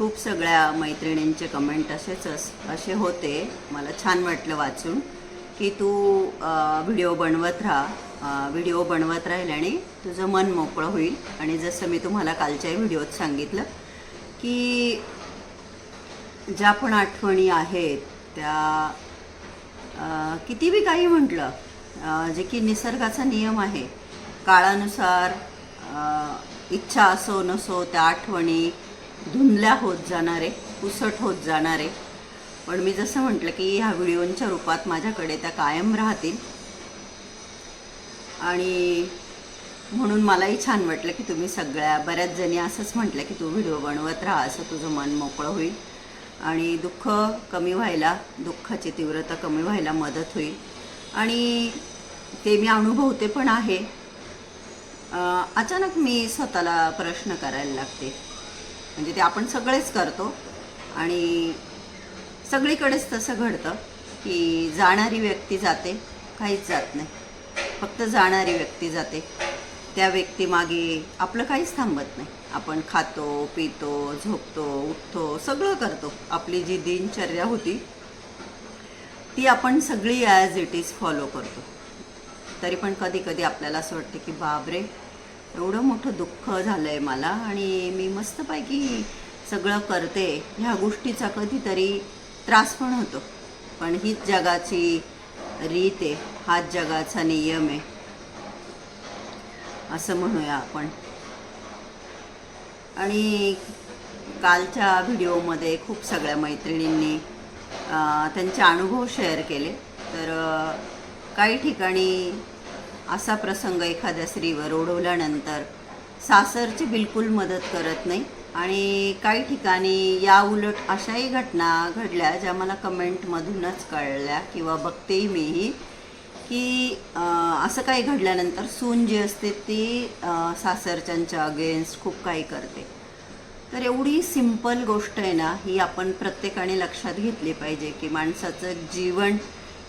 खूप सगळ्या मैत्रिणींचे कमेंट असेच अस असे होते. मला छान वाटलं वाचून की तू व्हिडिओ बनवत राहा. व्हिडिओ बनवत राहिल्याने तुझं मन मोकळं होईल. आणि जसं मी तुम्हाला कालच्याही व्हिडिओत सांगितलं की ज्या पण आठवणी आहेत त्या कितीबी किती बी काही म्हटलं जे की निसर्गाचा नियम आहे. काळानुसार इच्छा असो नसो त्या आठवणी धुंदल्या होत जाणारे पुसट होत जाणारे. पण मी जसं म्हटलं की ह्या व्हिडिओंच्या रूपात माझ्याकडे त्या कायम राहतील. आणि म्हणून मलाही छान वाटलं की तुम्ही सगळ्या बऱ्याच जणी असंच म्हटलं की तू व्हिडिओ बनवत राहा असं तुझं मन मोकळं होईल. आणि दुःख कमी व्हायला दुःखाची तीव्रता कमी व्हायला मदत होईल. आणि ते मी अनुभवते पण आहे. अचानक मी स्वतःला प्रश्न करायला लागते. म्हणजे ते आपण सगळेच करतो. आणि सगळीकडेच तसं घडतं की जाणारी व्यक्ती जाते काहीच जात नाही. फक्त जाणारी व्यक्ती जाते. त्या व्यक्तीमागे आपलं काहीच थांबत नाही. आपण खातो पितो झोपतो उठतो सगळं करतो. आपली जी दिनचर्या होती ती आपण सगळी ॲज इट इज फॉलो करतो. तरी पण कधी कधी आपल्याला असं वाटतं की बाबरे एवढं मोठं दुःख झालं आहे मला आणि मी मस्तपैकी सगळं करते. ह्या गोष्टीचा कधीतरी त्रास पण होतो. पण हीच जगाची रीत आहे. हाच जगाचा नियम आहे. असं म्हणूया आपण. आणि कालच्या व्हिडिओमध्ये खूप सगळ्या मैत्रिणींनी त्यांचे अनुभव शेअर केले. तर काही ठिकाणी असा प्रसंग एखाद्या स्त्रीवर ओढवल्यानंतर सासरची बिलकुल मदत करत नाही. आणि काही ठिकाणी या उलट अशाही घटना घडल्या ज्या मला कमेंटमधूनच कळल्या किंवा बघतेही मीही की असं काही घडल्यानंतर सून जी असते ती सासरच्यांच्या अगेन्स्ट खूप काही करते. तर एवढी सिंपल गोष्ट आहे ना ही आपण प्रत्येकाने लक्षात घेतली पाहिजे की माणसाचं जीवन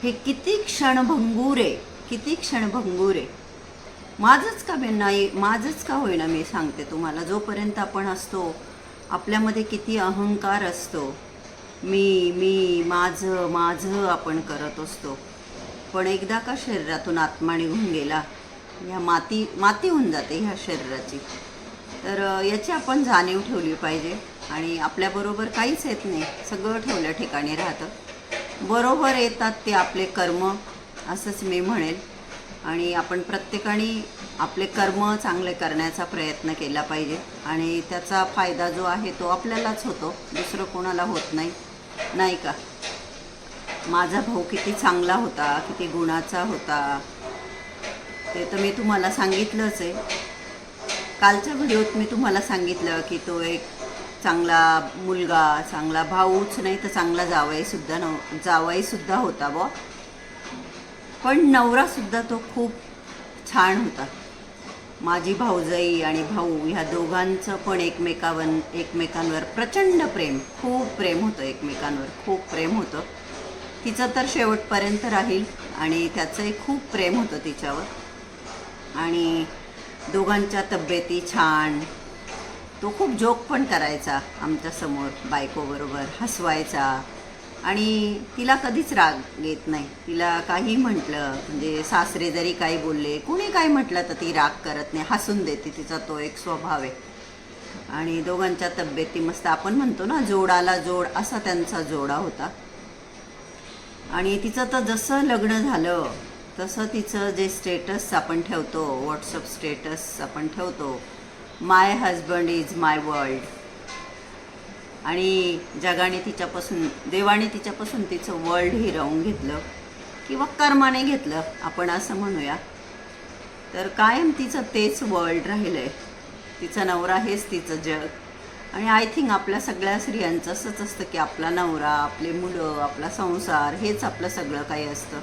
हे किती क्षणभंगूर आहे. किती क्षणभंगूर आहे. माझंच का बे नाही माझंच का होईना मी सांगते तुम्हाला. जोपर्यंत आपण असतो आपल्यामध्ये किती अहंकार असतो. मी मी माझं माझं आपण करत असतो. पण एकदा का शरीरातून आत्मा निघून गेला ह्या माती माती होऊन जाते ह्या शरीराची. तर याची आपण जाणीव ठेवली पाहिजे. आणि आपल्याबरोबर काहीच येत नाही. सगळं ठेवल्या ठिकाणी राहतं. बरोबर येतात ते आपले कर्म. असंच मी म्हणेल. आणि आपण प्रत्येकाने आपले कर्म चांगले करण्याचा प्रयत्न केला पाहिजे. आणि त्याचा फायदा जो आहे तो आपल्यालाच होतो. दुसरं कोणाला होत नाही. नाही का? माझा भाऊ किती चांगला होता किती गुणाचा होता. ते तर मी तुम्हाला सांगितलंच आहे. कालच्या व्हिडिओत मी तुम्हाला सांगितलं की तो एक चांगला मुलगा चांगला भाऊच नाही तर चांगला जावाईसुद्धा नव जावाईसुद्धा होता बुवा. पण नवरासुद्धा तो खूप छान होता. माझी भाऊजाई आणि भाऊ ह्या दोघांचं पण एकमेकावर एकमेकांवर प्रचंड प्रेम खूप प्रेम होतं एकमेकांवर खूप प्रेम होतं. तिचं तर शेवटपर्यंत राहील आणि त्याचंही खूप प्रेम होतं तिच्यावर. आणि दोघांच्या तब्येती छान. तो खूप जोक पण करायचा आमच्यासमोर बायकोबरोबर हसवायचा. आणि तिला कधीच राग येत नाही. तिला काही म्हटलं म्हणजे सासरे जरी काही बोलले कुणी काय म्हटलं तर ती राग करत नाही हसून देते तिचा तो एक स्वभाव आहे. आणि दोघांच्या तब्येती मस्त आपण म्हणतो ना जोडाला जोड असा त्यांचा जोडा होता. आणि तिचं तर जसं लग्न झालं तसं तिचं जे स्टेटस आपण ठेवतो व्हॉट्सअप स्टेटस आपण ठेवतो my husband is my world आणि जगाने तिच्यापासून देवाने तिच्यापासून तिचं वर्ल्ड हिरावून घेतलं किंवा कर्माने घेतलं आपण असं म्हणूया. तर कायम तिचं तेच वर्ल्ड राहिलं आहे तिचा नवरा हेच तिचं जग. आणि आय थिंक आपल्या सगळ्या स्त्रियांचं असंच असतं की आपला नवरा आपले मुलं आपला संसार हेच आपलं सगळं काही असतं.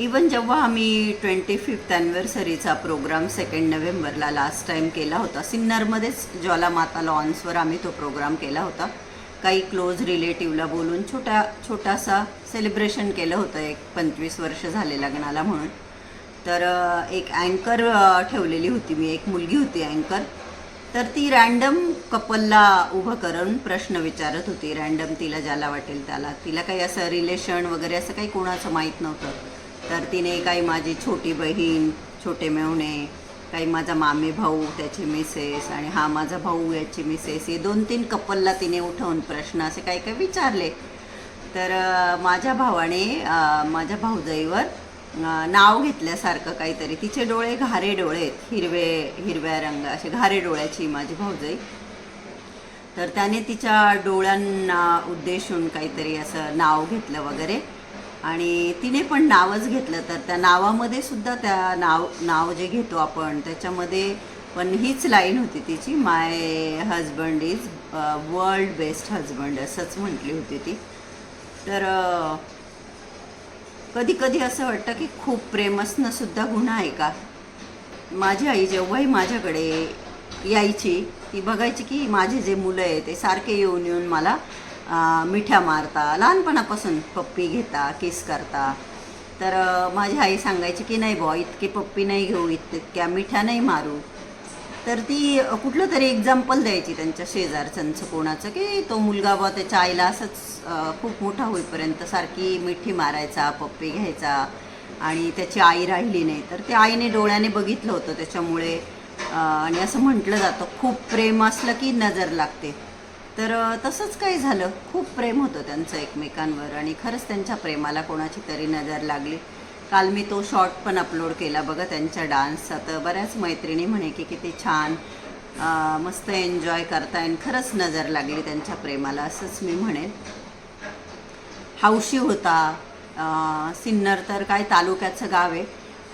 इवन जेव्हा आम्ही ट्वेंटी फिफ्थ ॲनिव्हर्सरीचा प्रोग्राम सेकंड नोव्हेंबरला लास्ट टाईम केला होता सिन्नरमध्येच ज्वालामाता लॉन्सवर आम्ही तो प्रोग्राम केला होता. काही क्लोज रिलेटिव्हला बोलून छोट्या छोटासा सेलिब्रेशन केलं होतं एक पंचवीस वर्ष झाले लग्नाला म्हणून. तर एक अँकर ठेवलेली होती मी एक मुलगी होती अँकर तर ती रॅन्डम कपलला उभं करून प्रश्न विचारत होती. रॅन्डम तिला ज्याला वाटेल त्याला. तिला काही असं रिलेशन वगैरे असं काही कोणाचं माहीत नव्हतं. तर तिने काही माझी छोटी बहीण छोटे मेवणे काही माझा मामे भाऊ त्याची मिसेस आणि हा माझा भाऊ याची मिसेस हे दोन तीन कपलला तिने उठवून प्रश्न असे काही काही विचारले. तर माझ्या भावाने माझ्या भाऊजाईवर नाव घेतल्यासारखं काहीतरी तिचे डोळे घारे डोळे आहेत हिरवे हिरव्या रंग असे घारे डोळ्याची माझी भाऊजाई. तर त्याने तिच्या डोळ्यांना उद्देशून काहीतरी असं नाव घेतलं वगैरे. आणि तिने पण नावच घेतलं. तर त्या नावामध्ये सुद्धा त्या नाव नाव जे घेतो आपण त्याच्यामध्ये पण हीच लाईन होती तिची my husband is world best husband असंच म्हटली होती ती. तर कधी कधी असं वाटतं की खूप प्रेम सुद्धा गुन्हा आहे का? माझी आई जेव्हाही माझ्याकडे यायची ती बघायची की माझे जे मुलं आहे ते सारखे येऊन येऊन मला मिठ्या मारता लहानपणापासून पप्पी घेता किस करता. तर माझी आई सांगायची की नाही बुवा इतकी पप्पी नाही घेऊ इतक्या मिठ्या नाही मारू. तर ती कुठलं तरी एक्झाम्पल द्यायची त्यांच्या शेजारच्यांचं कोणाचं की तो मुलगा बुवा त्याच्या आईला असंच खूप मोठा होईपर्यंत सारखी मिठी मारायचा पप्पी घ्यायचा आणि त्याची आई राहिली नाही. तर ते आईने डोळ्याने बघितलं होतं त्याच्यामुळे आणि असं म्हटलं जातं खूप प्रेम असलं की नजर लागते. तर तसंच काही झालं. खूप प्रेम होतं त्यांचं एकमेकांवर आणि खरंच त्यांच्या प्रेमाला कोणाची तरी नजर लागली. काल मी तो शॉर्ट पण अपलोड केला बघा त्यांच्या डान्सचा. तर बऱ्याच मैत्रिणी म्हणे की किती छान मस्त एन्जॉय करताय. खरंच नजर लागली त्यांच्या प्रेमाला असंच मी म्हणेन. हौशी होता. सिन्नर तर काय तालुक्याचं गाव आहे.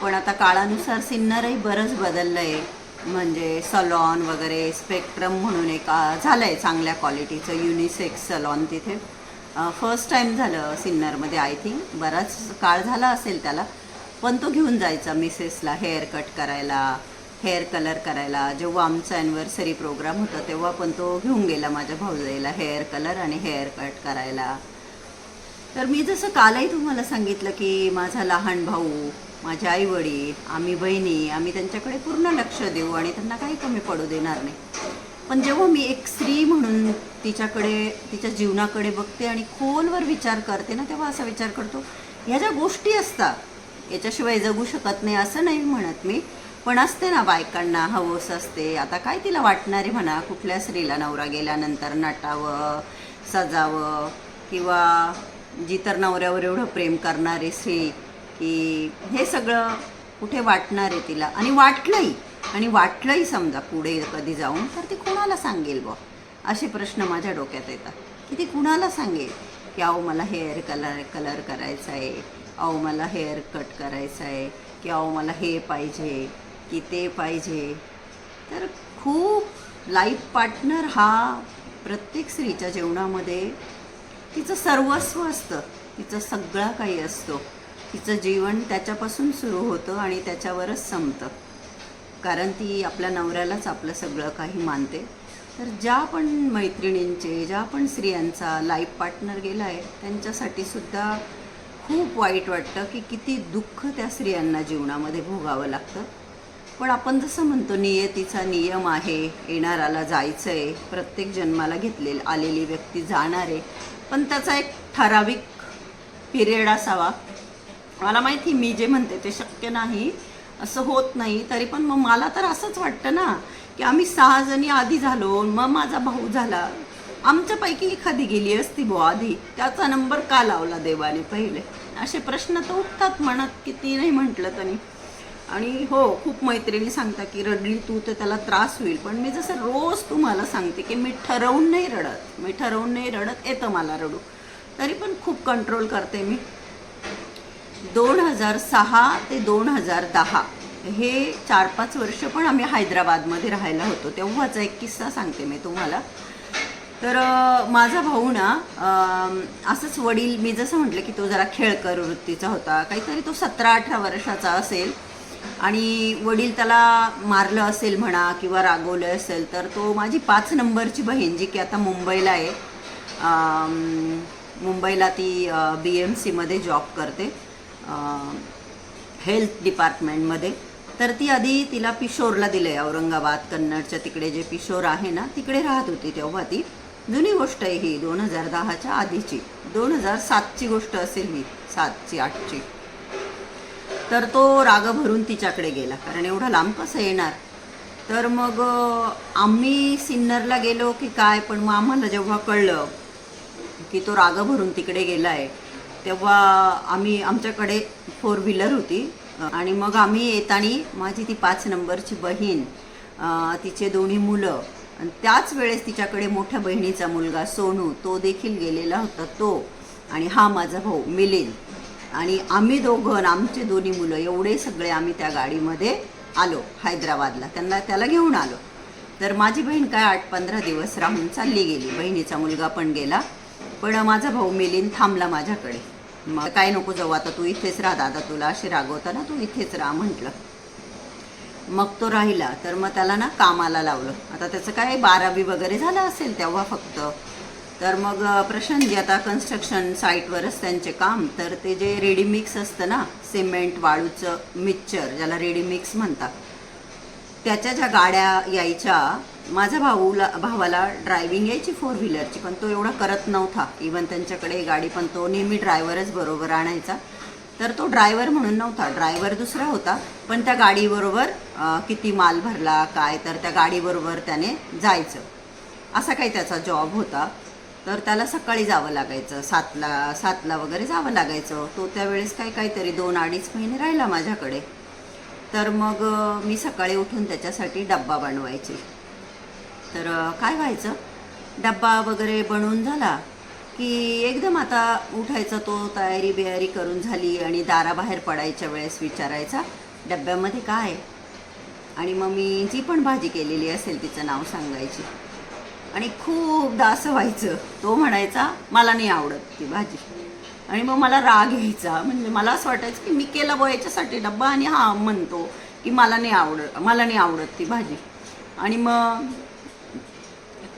पण आता काळानुसार सिन्नरही बरंच बदललं आहे म्हणजे सलॉन वगैरे स्पेक्ट्रम म्हणून एक झालं आहे चांगल्या क्वालिटीचं युनिसेक्स सलॉन तिथे. फर्स्ट टाईम झालं सिन्नरमध्ये आय थिंक बराच काळ झाला असेल त्याला. पण तो घेऊन जायचा मिसेसला हेअर कट करायला हेअर कलर करायला. जेव्हा आमचा ॲनिव्हर्सरी प्रोग्राम होता तेव्हा पण तो घेऊन गेला माझ्या भाऊजाईला हेअर कलर आणि हेअर कट करायला. तर मी जसं कालही तुम्हाला सांगितलं की माझा लहान भाऊ माझे आई वडील आम्ही बहिणी आम्ही त्यांच्याकडे पूर्ण लक्ष देऊ आणि त्यांना काही कमी पडू देणार नाही. पण जेव्हा मी एक स्त्री म्हणून तिच्याकडे तिच्या जीवनाकडे बघते आणि खोलवर विचार करते ना तेव्हा असा विचार करतो ह्या ज्या गोष्टी असतात याच्याशिवाय जगू शकत नाही असं नाही म्हणत मी. पण असते ना बायकांना हवस असते. आता काय तिला वाटणारे म्हणा कुठल्या स्त्रीला नवरा गेल्यानंतर नटावं सजावं किंवा जी तर नवऱ्यावर एवढं प्रेम करणारे स्त्री की हे सगळं कुठे वाटणार आहे तिला? आणि वाटलंही आणि वाटलंही समजा पुढे कधी जाऊन तर ती कुणाला सांगेल बॉ असे प्रश्न माझ्या डोक्यात येतात. की ती कुणाला सांगेल? की अहो मला हेअर कलर कलर करायचा आहे. अहो मला हेअर कट करायचं आहे. की अहो मला हे पाहिजे की ते पाहिजे. तर खूप लाईफ पार्टनर हा प्रत्येक स्त्रीच्या जीवनामध्ये तिचं सर्वस्व असतं. तिचं सगळं काही असतो. तिचं जीवन त्याच्यापासून सुरू होतं आणि त्याच्यावरच संपतं. कारण ती आपल्या नवऱ्यालाच आपलं सगळं काही मानते. तर ज्या पण मैत्रिणींचे ज्या पण स्त्रियांचा लाईफ पार्टनर गेला आहे त्यांच्यासाठी सुद्धा खूप वाईट वाटतं की किती दुःख त्या स्त्रियांना जीवनामध्ये भोगावं लागतं. पण आपण जसं म्हणतो नियतीचा नियम आहे येणाराला जायचं आहे प्रत्येक जन्माला घेतलेलं आलेली व्यक्ती जाणार आहे पण त्याचा एक ठराविक पिरियड असावा. मला माहिती मी जे म्हणते ते शक्य नाही. असं होत नाही. तरी पण मग मला तर असंच वाटतं ना की आम्ही सहा जणी आधी झालो मग माझा भाऊ झाला. आमच्यापैकी एखादी गेली असती बुवा आधी. त्याचा नंबर का लावला देवाने पहिले? असे प्रश्न तर उठतात मनात किती नाही म्हटलं तरी. आणि हो खूप मैत्रिणी सांगता की रडली तू तर त्याला त्रास होईल. पण मी जसं रोज तुम्हाला सांगते की मी ठरवून नाही रडत. मी ठरवून नाही रडत. येतं मला रडू. तरी पण खूप कंट्रोल करते मी. दोन हजार सहा ते दोन हजार दहा हे चार पाच वर्ष पण आम्ही हैदराबादमध्ये राहायला होतो. तेव्हाचा एक किस्सा सांगते मी तुम्हाला. तर माझा भाऊ ना असंच वडील मी जसं म्हटलं की तो जरा खेळकर वृत्तीचा होता. काहीतरी तो सतरा अठरा वर्षाचा असेल. आणि वडील त्याला मारलं असेल म्हणा किंवा रागवलं असेल तर तो माझी पाच नंबरची बहीण जी की आता मुंबईला आहे. मुंबईला ती बी एम सीमध्ये जॉब करते हेल्थ डिपार्टमेंटमध्ये तर ती आधी तिला पिशोरला दिलं आहे औरंगाबाद कन्नडच्या तिकडे जे पिशोर आहे ना तिकडे राहत होती तेव्हा ती. जुनी गोष्ट आहे ही दोन हजार दहाच्या आधीची. दोन हजार सातची गोष्ट असेल ही सातची आठची. तर तो राग भरून तिच्याकडे गेला कारण एवढा लांब कसं येणार? तर मग आम्ही सिन्नरला गेलो की काय पण मग आम्हाला जेव्हा कळलं की तो राग भरून तिकडे गेला आहे तेव्हा आम्ही आमच्याकडे फोर व्हीलर होती. आणि मग आम्ही येताना माझी ती पाच नंबरची बहीण तिचे दोन्ही मुलं आणि त्याच वेळेस तिच्याकडे मोठ्या बहिणीचा मुलगा सोनू तो देखील गेलेला होता तो. आणि हा माझा भाऊ मिलिंद. आणि आम्ही दोघं आणि आमचे दोन्ही मुलं एवढे सगळे आम्ही त्या गाडीमध्ये आलो हैदराबादला. त्यांना त्याला घेऊन आलो. तर माझी बहीण काय आठ पंधरा दिवस राहून चालली गेली. बहिणीचा मुलगा पण गेला. पण माझा भाऊ मिलिंद थांबला माझ्याकडे. मग काय नको जाऊ आता तू इथेच राहा दादा तुला अशी रागवता ना तू इथेच राहा म्हटलं. मग तो राहिला. तर मग त्याला ना कामाला लावलं. आता त्याचं काय बारावी वगैरे झालं असेल तेव्हा फक्त. तर मग अं, प्रशांतजी आता कन्स्ट्रक्शन साईटवरच त्यांचे काम तर ते जे रेडी मिक्स असतं ना सिमेंट वाळूचं मिक्सचर ज्याला रेडी मिक्स म्हणतात त्याच्या ज्या गाड्या यायच्या माझ्या भाऊला भावाला ड्रायव्हिंग यायची फोर व्हीलरची पण तो एवढा करत नव्हता. इवन त्यांच्याकडे गाडी पण तो नेहमी ड्रायव्हरच बरोबर आणायचा. तर तो ड्रायव्हर म्हणून नव्हता. ड्रायव्हर दुसरा होता पण त्या गाडीबरोबर किती माल भरला काय तर त्या गाडीबरोबर त्याने जायचं. असा काही त्याचा जॉब होता. तर त्याला सकाळी जावं लागायचं. सातला सातला वगैरे जावं लागायचं. तो त्यावेळेस काय काहीतरी दोन अडीच महिने राहिला माझ्याकडे. तर मग मी सकाळी उठून त्याच्यासाठी डब्बा बनवायची. तर काय व्हायचं? डब्बा वगैरे बनवून झाला की एकदम आता उठायचा तो तयारी बियारी करून झाली आणि दाराबाहेर पडायच्या वेळेस विचारायचा डब्यामध्ये काय? आणि मग मी जी पण भाजी केलेली असेल तिचं नाव सांगायची. आणि खूपदा असं व्हायचं तो म्हणायचा मला नाही आवडत ती भाजी. आणि मग मला राग यायचा. म्हणजे मला असं वाटायचं की मी केला बुवा याच्यासाठी डब्बा आणि हा म्हणतो की मला नाही आवडत मला नाही आवडत ती भाजी. आणि मग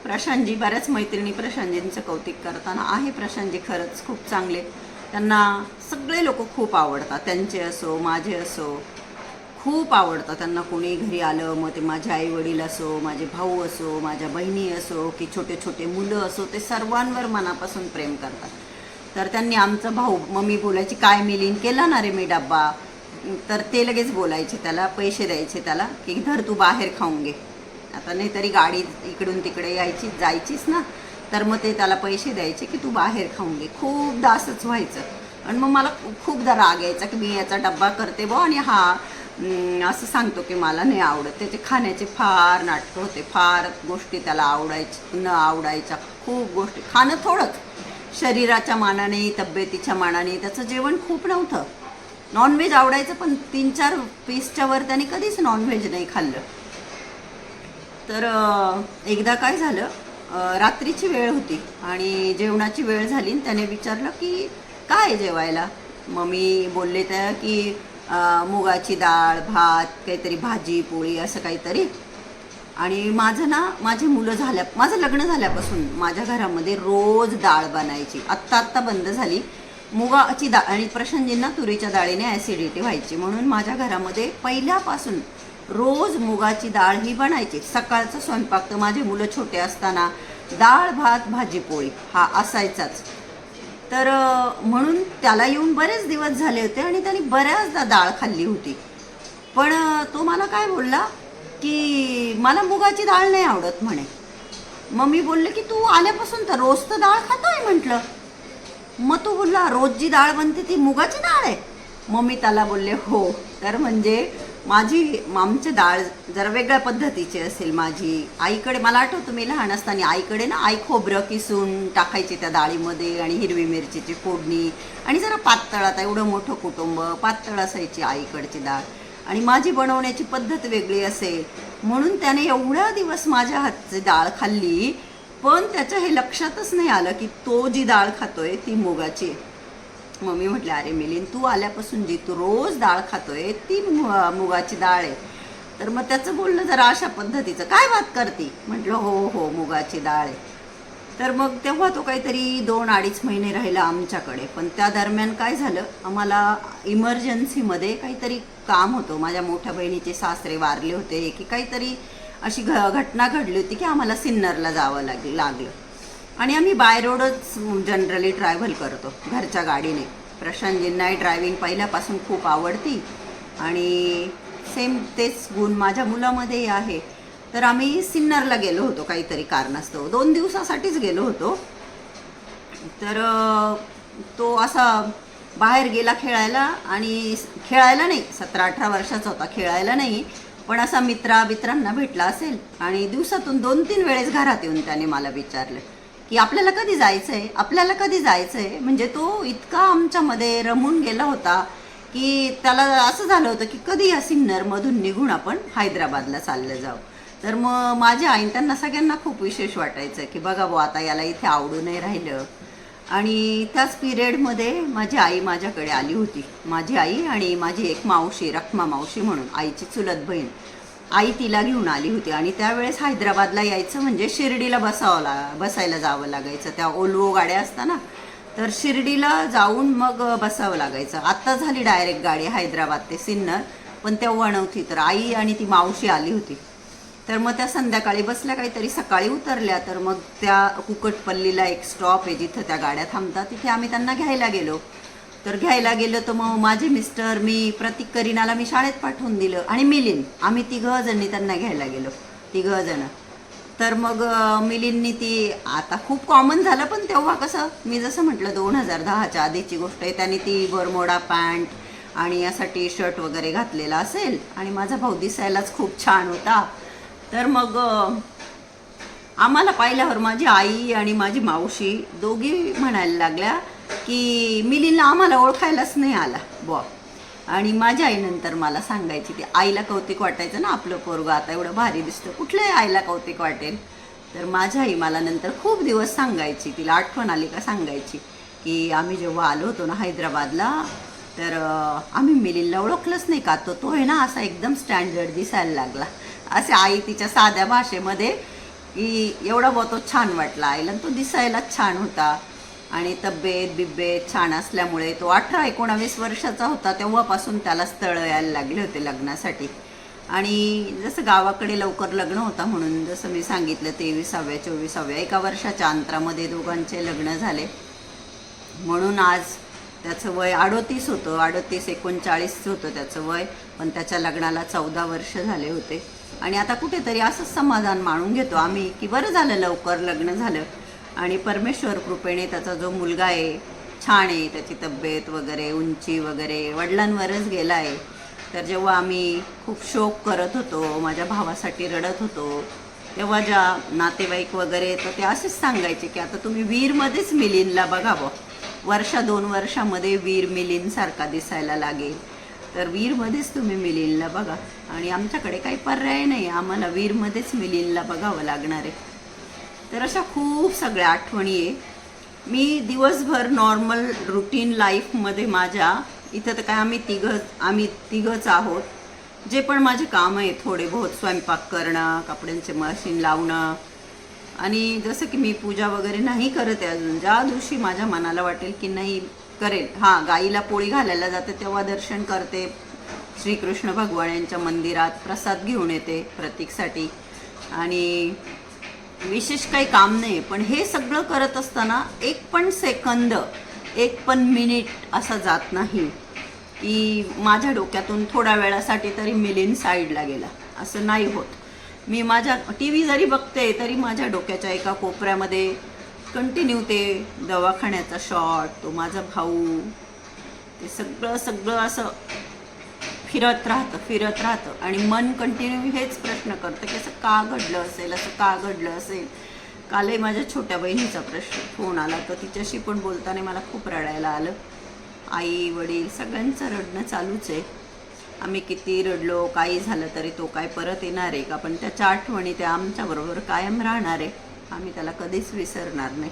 प्रशांतजी बऱ्याच मैत्रिणी प्रशांतजींचं कौतिक करताना आहे प्रशांतजी खरंच खूप चांगले. त्यांना सगळे लोक खूप आवडतात. त्यांचे असो माझे असो खूप आवडतं. त्यांना कोणी घरी आलं मग ते माझे आई वडील असो माझे भाऊ असो माझ्या बहिणी असो की छोटे छोटे मुलं असो ते सर्वांवर मनापासून प्रेम करतात. तर त्यांनी आमचा भाऊ मम्मी बोलायची काय मिलीन केला ना रे मी डब्बा? तर ते लगेच बोलायचे त्याला पैसे द्यायचे त्याला की धर तू बाहेर खाऊन घे. आता नाहीतरी गाडी इकडून तिकडे यायची जायचीच ना. तर मग ते त्याला पैसे द्यायचे की तू बाहेर खाऊन घे. खूपदा असंच व्हायचं. आणि मग मला खूपदा राग यायचा की मी याचा डब्बा करते बो आणि हा असं सांगतो की मला नाही आवडत. त्याचे खाण्याचे फार नाटकं होते फार गोष्टी त्याला आवडायची न आवडायच्या खूप गोष्टी. खाणं थोडंच. शरीराच्या मानाने तब्येतीच्या मानाने त्याचं जेवण खूप नव्हतं. नॉनव्हेज आवडायचं पण तीन चार पीसच्या वर त्याने कधीच नॉनव्हेज नाही खाल्लं. तर एकदा काय झालं रात्रीची वेळ होती आणि जेवणाची वेळ झाली आणि त्याने विचारलं की काय जेवायला? मग मी बोलले त्या की मुगाची डाळ भात काहीतरी भाजी पोळी असं काहीतरी. आणि माझं ना माझी मुलं झाल्या माझं लग्न झाल्यापासून माझ्या घरामध्ये रोज डाळ बनायची. आत्ता आत्ता बंद झाली. मुगाची डाळ आणि प्रशांतजींना तुरीच्या डाळीने ॲसिडिटी व्हायची. म्हणून माझ्या घरामध्ये पहिल्यापासून रोज मुगाची डाळ ही बनायची. सकाळचा स्वयंपाक तर माझे मुलं छोटे असताना डाळ भात भाजी पोळी हा असायचाच. तर म्हणून त्याला येऊन बरेच दिवस झाले होते आणि त्याने बऱ्याचदा डाळ खाल्ली होती. पण तो मला काय बोलला की मला मुगाची डाळ नाही आवडत म्हणे. मग मी बोलले की तू आल्यापासून तर रोज तर डाळ खातोय म्हटलं. मग तो बोलला रोज जी डाळ बनते ती मुगाची डाळ आहे. मग मी त्याला बोलले हो. तर म्हणजे माझी आमची डाळ जरा वेगळ्या पद्धतीची असेल माझी. आईकडे मला आठवतं मी लहान असताना आईकडे ना आई खोबरं किसून टाकायची त्या डाळीमध्ये आणि हिरवी मिरचीची फोडणी आणि जरा पातळ आता एवढं मोठं कुटुंब पातळ असायची आईकडची डाळ. आणि माझी बनवण्याची पद्धत वेगळी असेल. म्हणून त्याने एवढा दिवस माझ्या हातची डाळ खाल्ली पण त्याच्या हे लक्षातच नाही आलं की तो जी डाळ खातोय ती मुगाची. मम्मी मग म्हटलं अरे मिलिंद तू आल्यापासून जी तू रोज डाळ खातोय ती मु- मुगाची डाळ आहे. तर मग त्याचं बोलणं जरा अशा पद्धतीचं. काय बात करते? म्हटलं हो हो मुगाची डाळ आहे. तर मग तेव्हा तो काहीतरी दोन अडीच महिने राहिला आमच्याकडे. पण त्या दरम्यान काय झालं आम्हाला इमर्जन्सीमध्ये काहीतरी काम होतं. माझ्या मोठ्या बहिणीचे सासरे वारले होते. की काहीतरी अशी घ घटना घडली होती की आम्हाला सिन्नरला जावं लाग लागलं. आणि आम्ही बाय रोडच जनरली ट्रॅव्हल करतो घरच्या गाडीने. प्रशांतजींनाही ड्रायव्हिंग पहिल्यापासून खूप आवडती. आणि सेम तेच गुण माझ्या मुलामध्येही आहे. तर आम्ही सिन्नरला गेलो होतो काहीतरी कारणास्तव. दोन दिवसासाठीच गेलो होतो. तर तो असा बाहेर गेला खेळायला आणि खेळायला नाही सतरा अठरा वर्षाचा होता खेळायला नाही. पण असा मित्रा मित्रांना भेटला असेल आणि दिवसातून दोन तीन वेळेस घरात येऊन त्याने मला विचारलं. की आपल्याला कधी जायचं आहे आपल्याला कधी जायचं आहे म्हणजे तो इतका आमच्यामध्ये रमून गेला होता की त्याला असं झालं होतं की कधी या सिन्नरमधून निघून आपण हैदराबादला चाललं जाऊ. तर मग माझ्या आईन त्यांना सगळ्यांना खूप विशेष वाटायचं की बघा बुवा आता याला इथे आवडू नाही राहिलं. आणि त्याच पिरियडमध्ये माझी आई माझ्याकडे आली होती. माझी आई आणि माझी एक मावशी रखमा मावशी म्हणून आईची चुलत बहीण. आई तिला घेऊन आली होती आणि त्यावेळेस हैदराबादला यायचं म्हणजे शिर्डीला बसावं ला बसायला जावं लागायचं. त्या ओल्वो गाड्या असताना. तर शिर्डीला जाऊन मग बसावं लागायचं. आत्ता झाली डायरेक्ट गाडी हैदराबाद ते सिन्नर पण तेव्हा नव्हती तर आई आणि ती मावशी आली होती. तर मग त्या संध्याकाळी बसल्या काहीतरी सकाळी उतरल्या. तर मग त्या कुकटपल्लीला एक स्टॉप आहे जिथं त्या गाड्या थांबतात. तिथे आम्ही त्यांना घ्यायला गेलो. तर घ्यायला गेलं तर मग माझे मिस्टर मी प्रतीक करीनाला मी शाळेत पाठवून दिलं आणि मिलिंद आम्ही तिघंजणी त्यांना घ्यायला गेलो तिघं तर मग अं, मिलिंदनी ती आता खूप कॉमन झालं पण तेव्हा कसं मी जसं म्हटलं दोन हजार दहाच्या आधीची गोष्ट आहे त्याने ती बरमोडा पॅन्ट आणि असा टी शर्ट वगैरे घातलेला असेल आणि माझा भाऊ दिसायलाच खूप छान होता. तर मग आम्हाला पाहिल्यावर माझी आई आणि माझी मावशी दोघी म्हणायला लागल्या की मिलींना आम्हाला ओळखायलाच नाही आला बॉ आणि माझ्या आईनंतर मला सांगायची ती आईला कौतिक वाटायचं ना आपलं पोरगं आता एवढं भारी दिसतं. कुठल्याही आईला कौतिक वाटेल. तर माझ्या आई मला नंतर खूप दिवस सांगायची तिला आठवण आली का सांगायची की आम्ही जेव्हा आलो होतो ना हैदराबादला तर आम्ही मिलिंदला ओळखलंच नाही का? तो तो आहे ना असा एकदम स्टँडर्ड दिसायला लागला. असे आई तिच्या साध्या भाषेमध्ये की एवढा बो तो छान वाटला आईला तो दिसायलाच छान होता. आणि तब्येत बिब्येत छान असल्यामुळे तो अठरा एकोणावीस वर्षाचा होता तेव्हापासून त्याला स्थळ यायला लागले होते लग्नासाठी. आणि जसं गावाकडे लवकर लग्न होता म्हणून जसं मी सांगितलं तेविसाव्या चोवीसाव्या एका वर्षाच्या अंतरामध्ये दोघांचे लग्न झाले. म्हणून आज त्याचं वय अडोतीस होतं अडोतीस एकोणचाळीस होतं त्याचं वय पण त्याच्या लग्नाला चौदा वर्ष झाले होते. आणि आता कुठेतरी असंच समाधान मानून घेतो आम्ही की बरं झालं लवकर लग्न झालं. आणि परमेश्वर कृपेने त्याचा जो मुलगा आहे छान आहे त्याची तब्येत वगैरे उंची वगैरे वडिलांवरच गेला आहे तर जेव्हा आम्ही खूप शोक करत होतो माझ्या भावासाठी रडत होतो तेव्हा ज्या नातेवाईक वगैरे तर ते असेच सांगायचे की आता तुम्ही वीरमध्येच मिलिंदला बघावं वर्षा दोन वर्षामध्ये वीर मिलिंदसारखा दिसायला लागेल. तर वीरमध्येच तुम्ही मिलिनला बघा. आणि आमच्याकडे काही पर्याय नाही आम्हाला वीरमध्येच मिलिनला बघावं लागणार आहे. तर अशा खूप सगळ्या आठवणी आहे. मी दिवसभर नॉर्मल रुटीन लाईफमध्ये माझ्या इथं तर काय आम्ही तिघं आम्ही तिघंच आहोत. जे पण माझे काम आहे थोडे बहुत स्वयंपाक करणं कपड्यांचे मशीन लावणं. आणि जसं की मी पूजा वगैरे नाही करत आहे अजून. ज्या दिवशी माझ्या मनाला वाटेल की नाही करेल. हां गाईला पोळी घालायला जाते तेव्हा दर्शन करते. श्रीकृष्ण भगवान यांच्या मंदिरात प्रसाद घेऊन येते प्रतीकसाठी. आणि विशेष काही काम नाही पण हे सगळं करत असताना एक पण सेकंद एक पण मिनिट असा जात नाही. की माझ्या डोक्यातून थोड्या वेळासाठी तरी मिलिन साईडला गेला. असं नाही होत. मी माझ्या टी व्ही जरी बघते तरी माझ्या डोक्याच्या एका कोपऱ्यामध्ये कंटिन्यू ते दवाखान्याचा शॉट तो माझा भाऊ ते सगळं सगळं असं फिरत राहतं फिरत राहतं. आणि मन कंटिन्यू हेच प्रश्न करतं की असं का घडलं असेल असं का घडलं असेल? कालही माझ्या छोट्या बहिणीचा प्रश्न फोन आला तर तिच्याशी पण बोलताना मला खूप रडायला आलं. आई वडील सगळ्यांचं रडणं चालूच आहे. आम्ही किती रडलो काही झालं तरी तो काय परत येणार आहे का? पण त्याच्या आठवणी त्या आमच्याबरोबर कायम राहणार आहे. आम्ही त्याला कधीच विसरणार नाही.